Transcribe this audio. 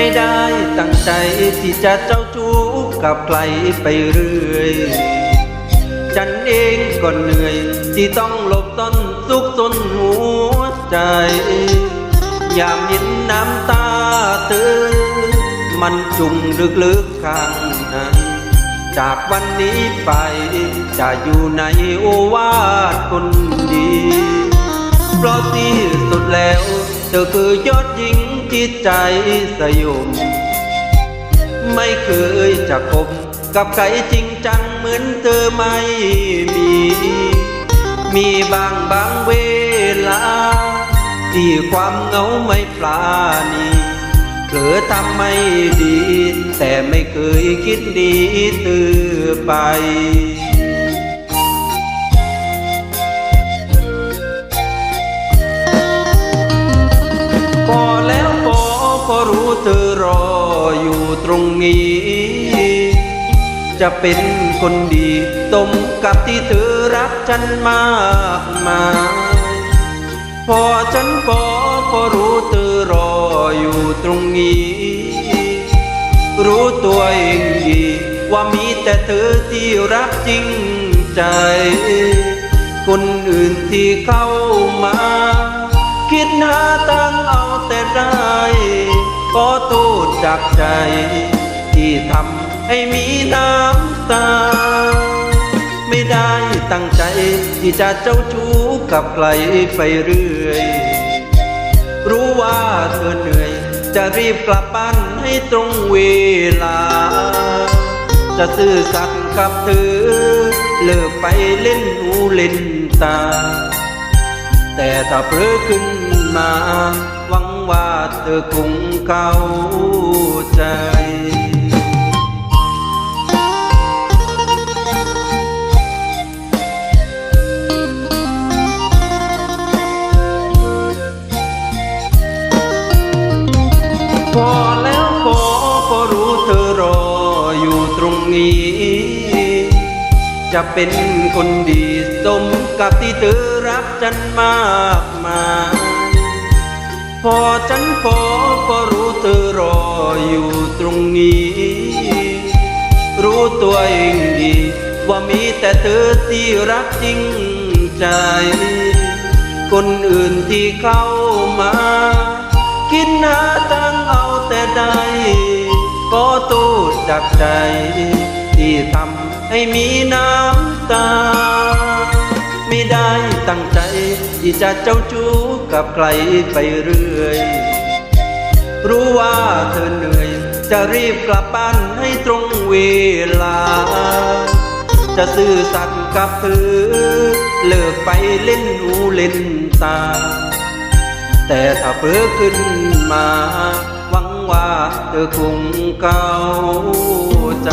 ไม่ได้ตั้งใจที่จะเจ้าชู้กับใครไปเรื่อย ฉันเองก็เหนื่อย ที่ต้องหลบซ่อนซุกซนหัวใจ ยามเห็นน้ำตาเธอมันจุ่มลึกๆข้างในจากวันนี้ไป จะอยู่ในโอวาทคนดี เพราะที่สุดแล้ว เธอคือยอดหญิงจิตใจสยม ไม่เคยจะคบกับใครจริงจังเหมือนเธอไม่มี มีบางบางเวลา ที่ความเหงาไม่ปลานีเผลอทำไม่ดี แต่ไม่เคยคิดดีเธอไป งนี้ จะเป็นคนดีสมกับที่เธอรักฉันมากมายพอฉันพอก็รู้เธอรออยู่ตรงนี้ รู้ตัวเองดีว่ามีแต่เธอที่รักจริงใจ คนอื่นที่เข้ามา คิดหาทางเอาแต่ได้ขอโทษจากใจ ที่ทำให้มีน้ำตา ไม่ได้ตั้งใจที่จะเจ้าชู้กับใครไปเรื่อย รู้ว่าเธอเหนื่อย จะรีบกลับบ้านให้ตรงเวลา จะซื่อสัตย์กับเธอ เลิกไปเล่นหูเล่นตา แต่ถ้าเผลอขึ้นมาหวังว่าเธอคงเข้าใจ ออยู่ตรงนี้ จะเป็นคนดีสมกับที่เธอรักฉันมากมายพอฉันพอก็รู้เธอรออยู่ตรงนี้ รู้ตัวเองดี ว่ามีแต่เธอที่รักจริงใจ คนอื่นที่เข้ามา จากใจ ที่ทำให้มีน้ำตา ไม่ได้ตั้งใจ ที่จะเจ้าชู้กับใครไปเรื่อย รู้ว่าเธอเหนื่อย จะรีบกลับบ้านให้ตรงเวลา จะซื่อสัตย์กับเธอ เลิกไปเล่นหูเล่นตา แต่ถ้าเพ้อขึ้นมา หวังว่าเธอคงเข้าใจ